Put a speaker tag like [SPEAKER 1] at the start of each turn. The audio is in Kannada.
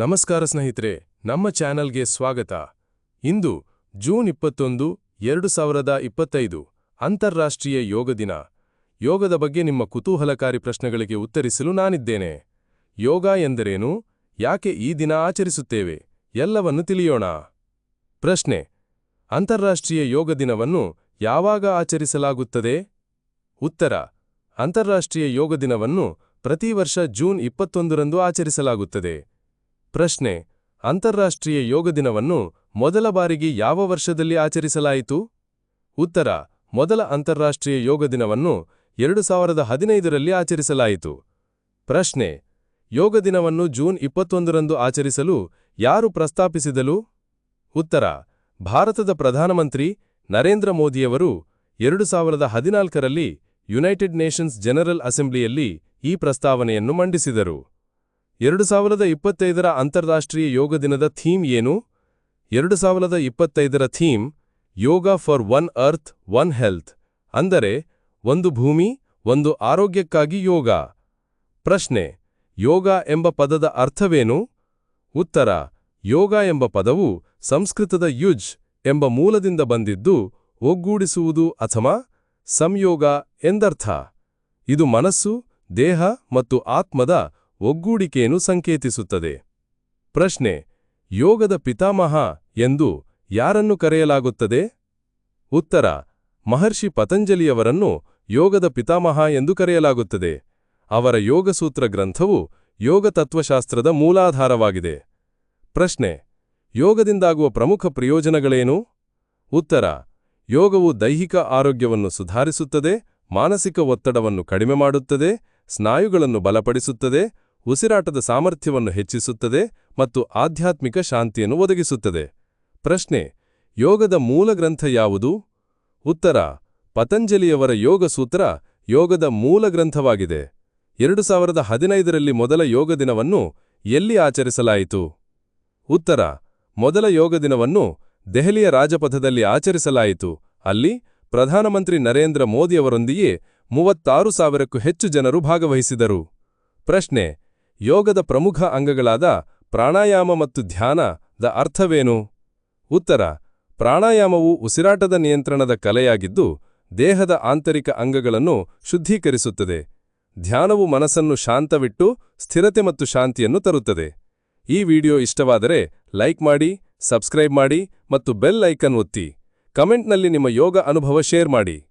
[SPEAKER 1] ನಮಸ್ಕಾರ ಸ್ನೇಹಿತರೆ, ನಮ್ಮ ಚಾನೆಲ್ಗೆ ಸ್ವಾಗತ. ಇಂದು ಜೂನ್ ಇಪ್ಪತ್ತೊಂದು, ಎರಡು ಸಾವಿರದ ಇಪ್ಪತ್ತೈದು, ಅಂತಾರಾಷ್ಟ್ರೀಯ ಯೋಗ ದಿನ. ಯೋಗದ ಬಗ್ಗೆ ನಿಮ್ಮ ಕುತೂಹಲಕಾರಿ ಪ್ರಶ್ನೆಗಳಿಗೆ ಉತ್ತರಿಸಲು ನಾನಿದ್ದೇನೆ. ಯೋಗ ಎಂದರೇನು? ಯಾಕೆ ಈ ದಿನ ಆಚರಿಸುತ್ತೇವೆ? ಎಲ್ಲವನ್ನು ತಿಳಿಯೋಣ. ಪ್ರಶ್ನೆ, ಅಂತಾರಾಷ್ಟ್ರೀಯ ಯೋಗ ದಿನವನ್ನು ಯಾವಾಗ ಆಚರಿಸಲಾಗುತ್ತದೆ? ಉತ್ತರ, ಅಂತಾರಾಷ್ಟ್ರೀಯ ಯೋಗ ದಿನವನ್ನು ಪ್ರತಿ ವರ್ಷ ಜೂನ್ ಇಪ್ಪತ್ತೊಂದರಂದು ಆಚರಿಸಲಾಗುತ್ತದೆ. ಪ್ರಶ್ನೆ, ಅಂತಾರಾಷ್ಟ್ರೀಯ ಯೋಗ ದಿನವನ್ನು ಮೊದಲ ಬಾರಿಗೆ ಯಾವ ವರ್ಷದಲ್ಲಿ ಆಚರಿಸಲಾಯಿತು? ಉತ್ತರ, ಮೊದಲ ಅಂತಾರಾಷ್ಟ್ರೀಯ ಯೋಗ ದಿನವನ್ನು ಎರಡು ಸಾವಿರದ ಹದಿನೈದರಲ್ಲಿ ಆಚರಿಸಲಾಯಿತು. ಪ್ರಶ್ನೆ, ಯೋಗ ದಿನವನ್ನು ಜೂನ್ ಇಪ್ಪತ್ತೊಂದರಂದು ಆಚರಿಸಲು ಯಾರು ಪ್ರಸ್ತಾಪಿಸಿದಲು? ಉತ್ತರ, ಭಾರತದ ಪ್ರಧಾನಮಂತ್ರಿ ನರೇಂದ್ರ ಮೋದಿಯವರು ಎರಡು ಸಾವಿರದ ಹದಿನಾಲ್ಕರಲ್ಲಿ ಯುನೈಟೆಡ್ ನೇಷನ್ಸ್ ಜನರಲ್ ಅಸೆಂಬ್ಲಿಯಲ್ಲಿ ಈ ಪ್ರಸ್ತಾವನೆಯನ್ನು ಮಂಡಿಸಿದರು. ಎರಡು ಸಾವಿರದ ಇಪ್ಪತ್ತೈದರ ಅಂತಾರಾಷ್ಟ್ರೀಯ ಯೋಗ ದಿನದ ಥೀಮ್ ಏನು? ಎರಡು ಸಾವಿರದ ಇಪ್ಪತ್ತೈದರ theme, yoga for one earth one health. ಅಂದರೆ, ಒಂದು ಭೂಮಿ, ಒಂದು ಆರೋಗ್ಯಕ್ಕಾಗಿ ಯೋಗ. ಪ್ರಶ್ನೆ, ಯೋಗ ಎಂಬ ಪದದ ಅರ್ಥವೇನು? ಉತ್ತರ, ಯೋಗ ಎಂಬ ಪದವು ಸಂಸ್ಕೃತದ ಯುಜ್ ಎಂಬ ಮೂಲದಿಂದ ಬಂದಿದ್ದು, ಒಗ್ಗೂಡಿಸುವುದು ಅಥವಾ ಸಂಯೋಗ ಎಂದರ್ಥ. ಇದು ಮನಸ್ಸು, ದೇಹ ಮತ್ತು ಆತ್ಮದ ಒಗ್ಗೂಡಿಕೆಯನ್ನು ಸಂಕೇತಿಸುತ್ತದೆ. ಪ್ರಶ್ನೆ, ಯೋಗದ ಪಿತಾಮಹ ಎಂದು ಯಾರನ್ನು ಕರೆಯಲಾಗುತ್ತದೆ? ಉತ್ತರ, ಮಹರ್ಷಿ ಪತಂಜಲಿಯವರನ್ನು ಯೋಗದ ಪಿತಾಮಹ ಎಂದು ಕರೆಯಲಾಗುತ್ತದೆ. ಅವರ ಯೋಗಸೂತ್ರ ಗ್ರಂಥವು ಯೋಗ ತತ್ವಶಾಸ್ತ್ರದ ಮೂಲಾಧಾರವಾಗಿದೆ. ಪ್ರಶ್ನೆ, ಯೋಗದಿಂದಾಗುವ ಪ್ರಮುಖ ಪ್ರಯೋಜನಗಳೇನು? ಉತ್ತರ, ಯೋಗವು ದೈಹಿಕ ಆರೋಗ್ಯವನ್ನು ಸುಧಾರಿಸುತ್ತದೆ, ಮಾನಸಿಕ ಒತ್ತಡವನ್ನು ಕಡಿಮೆ ಮಾಡುತ್ತದೆ, ಸ್ನಾಯುಗಳನ್ನು ಬಲಪಡಿಸುತ್ತದೆ ಉಸಿರಾಟದ ಸಾಮರ್ಥ್ಯವನ್ನು ಹೆಚ್ಚಿಸುತ್ತದೆ ಮತ್ತು ಆಧ್ಯಾತ್ಮಿಕ ಶಾಂತಿಯನ್ನು ಒದಗಿಸುತ್ತದೆ. ಪ್ರಶ್ನೆ, ಯೋಗದ ಮೂಲ ಗ್ರಂಥ ಯಾವುದು? ಉತ್ತರ, ಪತಂಜಲಿಯವರ ಯೋಗ ಸೂತ್ರ ಯೋಗದ ಮೂಲ ಗ್ರಂಥವಾಗಿದೆ. ಎರಡು ಸಾವಿರದ ಹದಿನೈದರಲ್ಲಿ ಮೊದಲ ಯೋಗ ದಿನವನ್ನು ಎಲ್ಲಿ ಆಚರಿಸಲಾಯಿತು? ಉತ್ತರ, ಮೊದಲ ಯೋಗ ದಿನವನ್ನು ದೆಹಲಿಯ ರಾಜಪಥದಲ್ಲಿ ಆಚರಿಸಲಾಯಿತು. ಅಲ್ಲಿ ಪ್ರಧಾನಮಂತ್ರಿ ನರೇಂದ್ರ ಮೋದಿಯವರೊಂದಿಗೆ ಮೂವತ್ತಾರು ಸಾವಿರಕ್ಕೂ ಹೆಚ್ಚು ಜನರು ಭಾಗವಹಿಸಿದರು. ಪ್ರಶ್ನೆ ಯೋಗದ ಪ್ರಮುಖ ಅಂಗಗಳಾದ ಪ್ರಾಣಾಯಾಮ ಮತ್ತು ಧ್ಯಾನದ ಅರ್ಥವೇನು? ಉತ್ತರ, ಪ್ರಾಣಾಯಾಮವು ಉಸಿರಾಟದ ನಿಯಂತ್ರಣದ ಕಲೆಯಾಗಿದ್ದು, ದೇಹದ ಆಂತರಿಕ ಅಂಗಗಳನ್ನು ಶುದ್ಧೀಕರಿಸುತ್ತದೆ. ಧ್ಯಾನವು ಮನಸ್ಸನ್ನು ಶಾಂತವಿಟ್ಟು, ಸ್ಥಿರತೆ ಮತ್ತು ಶಾಂತಿಯನ್ನು ತರುತ್ತದೆ. ಈ ವಿಡಿಯೋ ಇಷ್ಟವಾದರೆ ಲೈಕ್ ಮಾಡಿ, ಸಬ್ಸ್ಕ್ರೈಬ್ ಮಾಡಿ ಮತ್ತು ಬೆಲ್ ಐಕನ್ ಒತ್ತಿ. ಕಮೆಂಟ್ನಲ್ಲಿ ನಿಮ್ಮ ಯೋಗ ಅನುಭವ ಶೇರ್ ಮಾಡಿ.